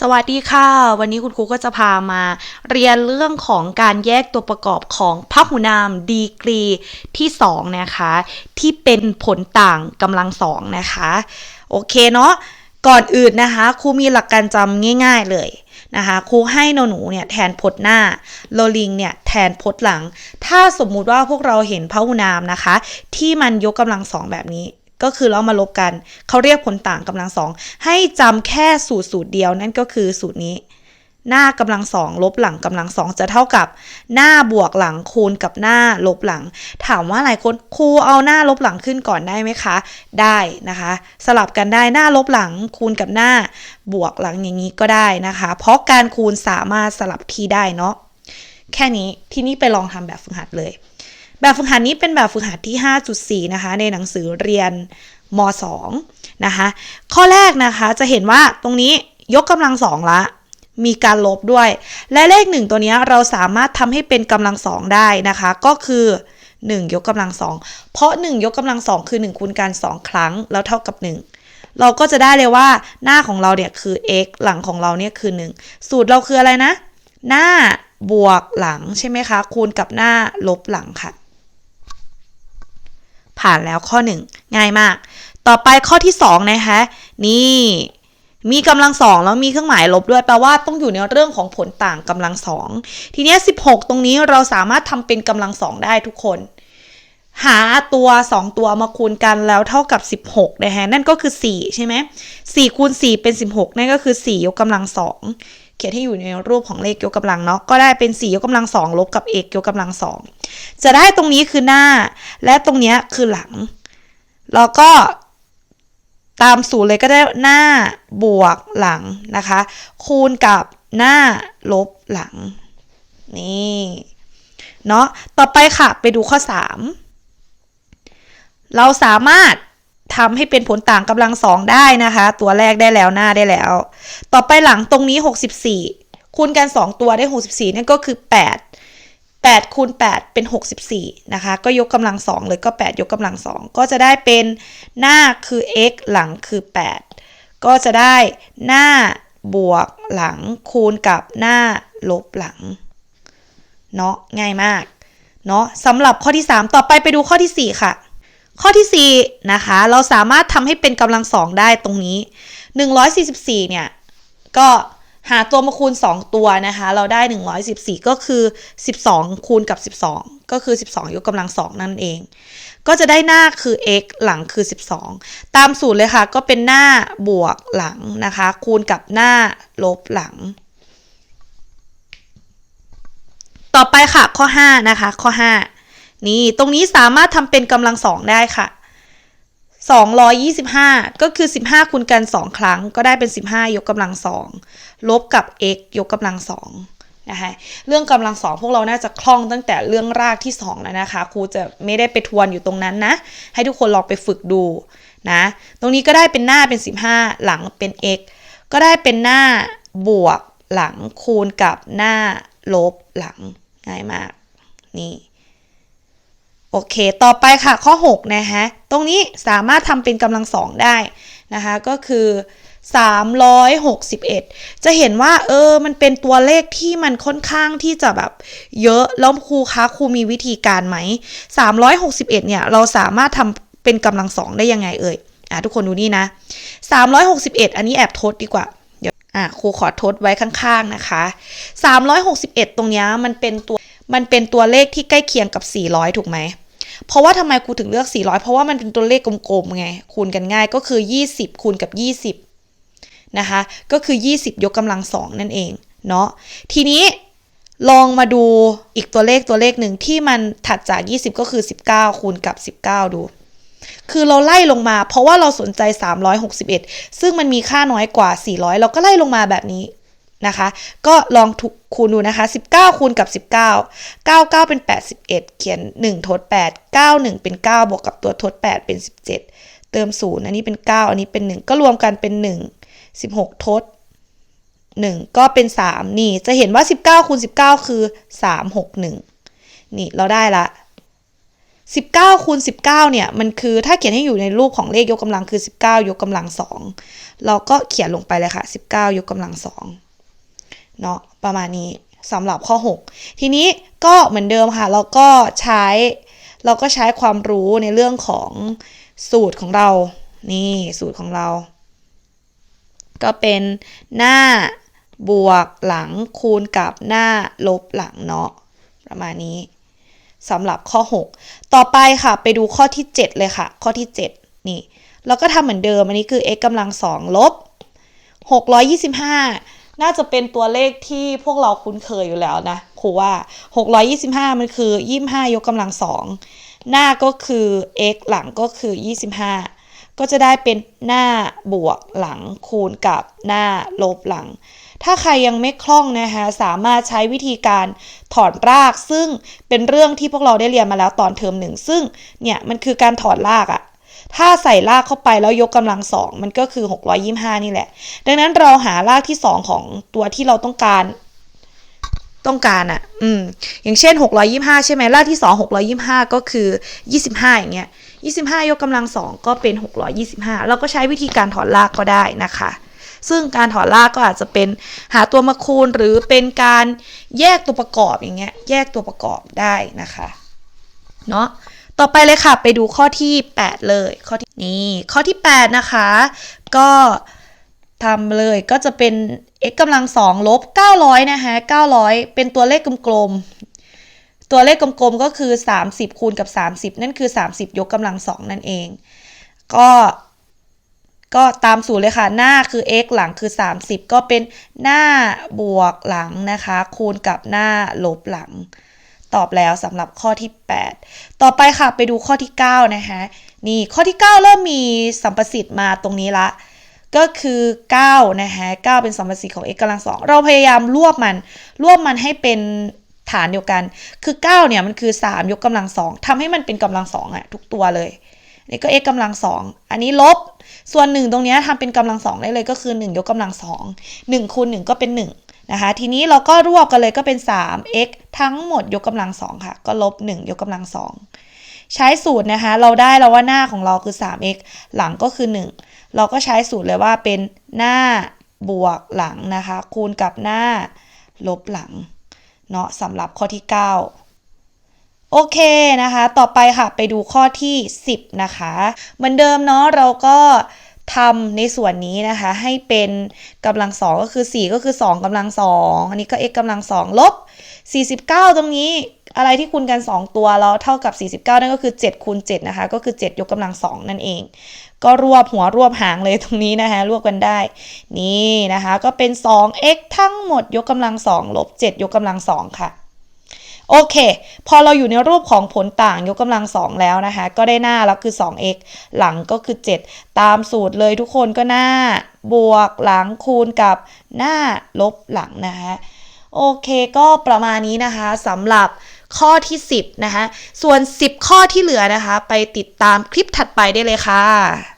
สวัสดีค่ะ วันนี้คุณครูก็จะพามาเรียนเรื่องของการแยกตัวประกอบของพหุนามดีกรีที่ 2 นะคะ ที่เป็นผลต่างกำลังสองนะคะ โอเคเนาะก่อนอื่นนะคะครูมีหลักการจำง่าย ๆเลยนะคะครูให้นหนูเนี่ยแทนพจน์หน้าโลลิงเนี่ยแทนพจน์หลัง ถ้าสมมุติว่าพวกเราเห็นพหุนามนะคะ ที่มันยกกำลังสองแบบนี้ ก็คือเรามาลบกัน เขาเรียกผลต่างกำลังสอง ให้จำแค่สูตรสูตรเดียวนั่นก็คือสูตรนี้ หน้ากำลังสองลบหลังกำลังสองจะเท่ากับ หน้าบวกหลังคูณกับหน้าลบหลัง ถามว่าหลายคนครูเอาหน้าลบหลังขึ้นก่อนได้ไหมคะ ได้นะคะ สลับกันได้หน้าลบหลังคูณกับหน้า บวกหลังอย่างนี้ก็ได้นะคะ เพราะการคูณสามารถสลับที่ได้เนาะแค่นี้ที่นี่ไปลองทำแบบฝึกหัดเลย แบบฝึกหัดนี้เป็นแบบฝึกหัดที่ 5.4 นะคะ ในหนังสือเรียนม 2 นะคะ ข้อแรกนะคะจะเห็นว่าตรงนี้ยกกำลังสองละ มีการลบด้วย และเลข 1 ตัวนี้เราสามารถทำให้เป็นกำลังสองได้นะคะ ก็คือ 1 ยกกำลังสองเพราะ 1 ยกกำลังสองคือ 1คูณกัน2 ครั้ง แล้วเท่ากับ 1เราก็จะได้เลยว่าหน้าของเราเนี่ยคือ x หลังของเราเนี่ยคือ 1 สูตรเราคืออะไรนะ หน้าบวกหลังใช่ไหมคะ คูณกับหน้าลบหลังค่ะ ผ่านแล้วข้อ 1 ง่ายมาก ต่อไปข้อที่2นะคะนี่มีกำลังสองแล้วมีเครื่องหมายลบด้วยแปลว่าต้องอยู่ในเรื่องของผลต่างกำลังสองทีนี้ 16 ตรงนี้เราสามารถทำเป็นกำลังสองได้ทุกคน หาตัว 2 ตัวมาคูณกันแล้วเท่ากับ 16นะฮะนั่นก็คือ 4 ใช่ไหม4คูณ4เป็น 16 นั่นก็คือ 4 ยกกำลังสอง เขียนให้อยู่ในรูปของเลขยกกำลังเนาะก็ได้เป็น4ยกกำลังสองลบกับ x ยกกำลังสองจะได้ตรงนี้คือหน้า และตรงนี้คือหลัง แล้วก็ตามสูตรเลยก็ได้หน้าบวกหลังนะคะ คูณกับหน้าลบหลัง นี่เนาะต่อไปค่ะไปดูข้อ 3 เราสามารถ ทำให้เป็นผลต่างกำลังสองได้นะคะ ตัวแรกได้แล้วหน้าได้แล้ว ต่อไปหลังตรงนี้ 64 คูณกัน 2 ตัวได้ 64นั่นก็คือ 8 8คูณ8เป็น 64 นะคะ ก็ยกกำลัง2เลยก็ 8 ยกกำลัง2ก็จะได้เป็นหน้าคือ x หลังคือ 8 ก็จะได้หน้าบวกหลังคูณกับหน้าลบหลังเนาะง่ายมากเนาะสำหรับข้อที่ 3 ต่อไปไปดูข้อที่ 4 ค่ะ ข้อที่4นะคะเราสามารถทำให้เป็นกำลังสองได้ตรงนี้ 144 เนี่ย ก็หาตัวมาคูณ 2 ตัวนะคะ เราได้ 114 ก็คือ 12 คูณกับ 12 ก็คือ 12 ยกกำลัง2นั่นเอง ก็จะได้หน้าคือ x หลังคือ 12 ตามสูตรเลยค่ะ ก็เป็นหน้าบวกหลังนะคะ คูณกับหน้าลบหลัง ต่อไปค่ะข้อ 5 นะคะ ข้อ 5 นี่ตรงนี้สามารถทำเป็นกำลัง2ได้ค่ะ 225 ก็คือ 15คูณกัน 2 ครั้ง ก็ได้เป็น 15 ยกกำลัง2ลบกับ x ยกกำลัง2นะคะเรื่องกำลัง2พวกเราน่าจะคล่องตั้งแต่เรื่องรากที่ 2 แล้วนะคะ ครูจะไม่ได้ไปทวนอยู่ตรงนั้นนะ ให้ทุกคนลองไปฝึกดูนะ ตรงนี้ก็ได้เป็นหน้าเป็น 15 หลังเป็น x ก็ได้เป็นหน้าบวกหลังคูณกับหน้าลบหลังง่ายมากนี่ โอเค ต่อไปค่ะข้อ 6 นะคะ ตรงนี้สามารถทำเป็นกำลังสองได้นะคะ ก็คือ 361 จะเห็นว่าเออ มันเป็นตัวเลขที่มันค่อนข้างที่จะแบบเยอะ แล้วครูคะครูมีวิธีการไหม 361 เนี่ย เราสามารถทำเป็นกำลังสองได้ยังไงเอ่ย อะทุกคนดูนี่นะ 361 อันนี้แอบทดดีกว่าเดี๋ยวอะครูขอทดไว้ข้างๆนะคะ 361 ตรงนี้มันเป็นตัวมันเป็นตัวเลขที่ใกล้เคียงกับ 400 ถูกไหม เพราะว่าทำไมครูถึงเลือก 400 เพราะว่ามันเป็นตัวเลขกลมๆไงคูณกันง่ายก็คือ 20 คูณกับ 20 นะคะ ก็คือ 20 ยกกำลังสองนั่นเองเนาะทีนี้ลองมาดูอีกตัวเลขตัวเลขหนึ่งที่มันถัดจาก 20 ก็คือ 19 คูณกับ 19 ดู คือเราไล่ลงมาเพราะว่าเราสนใจ 361 ซึ่งมันมีค่าน้อยกว่า 400 เราก็ไล่ลงมาแบบนี้ นะคะ ก็ลองทุกคูณดูนะคะ 19 คูณกับ 19 99 เป็น 81 เขียน 1 ทด 8 91 เป็น 9 บวกกับตัวทด 8 เป็น 17 เติม 0 อันนี้เป็น 9 อันนี้เป็น 1 ก็รวมกันเป็น 1 16 ทด 1 ก็เป็น 3 นี่ จะเห็นว่า 19 คูณ 19 คือ 361 นี่เราได้ละ 19คูณ19 เนี่ย มันคือถ้าเขียนให้อยู่ในรูปของเลขยกกำลังคือ 19 ยกกำลัง 2 เราก็เขียนลงไปเลยค่ะ 19 ยกกำลัง 2 เนาะประมาณนี้สำหรับข้อ 6 ทีนี้ก็เหมือนเดิมค่ะ เราก็ใช้ เราก็ใช้ความรู้ในเรื่องของสูตรของเรา นี่สูตรของเรา ก็เป็นหน้าบวกหลังคูณกับหน้าลบหลังเนาะประมาณนี้สำหรับข้อ 6 ต่อไปค่ะ ไปดูข้อที่ 7 เลยค่ะ ข้อที่ 7 นี่ เราก็ทำเหมือนเดิม อันนี้คือ x กำลัง2ลบ625 น่าจะเป็นตัวเลขที่พวกเราคุ้นเคยอยู่แล้วนะครูว่า 625 มันคือ 25 ยกกำลัง2หน้าก็คือ x หลังก็คือ 25 ก็จะได้เป็นหน้าบวกหลังคูณกับหน้าลบหลัง ถ้าใครยังไม่คล่องนะคะสามารถใช้วิธีการถอดราก ซึ่งเป็นเรื่องที่พวกเราได้เรียนมาแล้วตอนเทอมหนึ่งซึ่งเนี่ยมันคือการถอดรากอะ ถ้าใส่รากเข้าไปแล้วยกกำลังสองมันก็คือ 625 นี่แหละ ดังนั้นเราหารากที่2ของตัวที่เราต้องการต้องการอะ่ะ อืม อย่างเช่น 625 ใช่ไหมรากที่ 2 625 ก็คือ 25 อย่างเงี้ย 25 ยกกำลังสองก็เป็น 625 เราก็ใช้วิธีการถอดรากก็ได้นะคะ ซึ่งการถอดรากก็อาจจะเป็นหาตัวมาคูณหรือเป็นการแยกตัวประกอบอย่างเงี้ย แยกตัวประกอบได้นะคะ เนาะ ต่อไปเลยค่ะ ไปดูข้อที่ 8 เลย ข้อที่นี่ข้อที่ 8 นะคะ ก็ทำเลยก็จะเป็น x กำลัง2ลบ 900 นะคะ900 เป็นตัวเลขกลมๆ ตัวเลขกลมๆ ก็คือ 30 คูณกับ 30 นั่นคือ 30 ยกกำลัง2นั่นเอง ก็ก็ตามสูตรเลยค่ะ หน้าคือ x หลังคือ 30 ก็เป็นหน้าบวกหลังนะคะ คูณกับหน้าลบหลัง ตอบแล้วสำหรับข้อที่ 8 ต่อไปค่ะไปดูข้อที่ 9 นะคะนี่ข้อที่ 9 เริ่มมีสัมประสิทธิ์มาตรงนี้ละ ก็คือ9นะคะ9เป็นสัมประสิทธิ์ของ x กำลังสองเราพยายามรวบมัน รวบมันให้เป็นฐานเดียวกัน คือ9เนี่ยมันคือ 3 ยกกำลังสองทำให้มันเป็นกำลังสองอะทุกตัวเลยนี่ก็ x กำลังสองอันนี้ลบ ส่วน 1 ตรงนี้ทำเป็นกำลังสองได้เลยก็คือ 1 ยกกำลังสอง1คูณ1ก็เป็น 1 นะคะทีนี้เราก็รวบกันเลยก็เป็น 3x ทั้งหมดยกกำลังสองค่ะ ก็ลบ 1 ยกกำลังสองใช้สูตรนะคะ เราได้แล้วว่าหน้าของเราคือ 3x หลังก็คือ 1 เราก็ใช้สูตรเลยว่าเป็นหน้าบวกหลังนะคะ คูณกับหน้าลบหลังเนาะสำหรับข้อที่ 9โอเคนะคะ ต่อไปค่ะ ไปดูข้อที่ 10 นะคะ เหมือนเดิมเนาะ เราก็ ทำในส่วนนี้นะคะ ให้เป็นกำลังสองก็คือ 4 ก็คือ 2กำลังสองอันนี้ก็ x กำลังสองลบ 49 ตรงนี้อะไรที่คูณกัน 2 ตัวแล้วเท่ากับ 49 นั่นก็คือ7คูณ7นะคะ ก็คือ 7 ยกกำลังสองนั่นเอง ก็รวบหัวรวบหางเลยตรงนี้นะคะ รวบกันได้ นี่นะคะ ก็เป็น 2x ทั้งหมดยกกำลังสองลบ 7 ยกกำลังสองค่ะ โอเค พอเราอยู่ในรูปของผลต่างยกกำลังสองแล้วนะคะ ก็ได้หน้าแล้วคือ 2x หลังก็คือ 7 ตามสูตรเลยทุกคนก็หน้า บวกหลังคูณกับหน้าลบหลังนะคะโอเคก็ประมาณนี้นะคะสำหรับข้อที่ 10 นะคะ ส่วน 10 ข้อที่เหลือนะคะ ไปติดตามคลิปถัดไปได้เลยค่ะ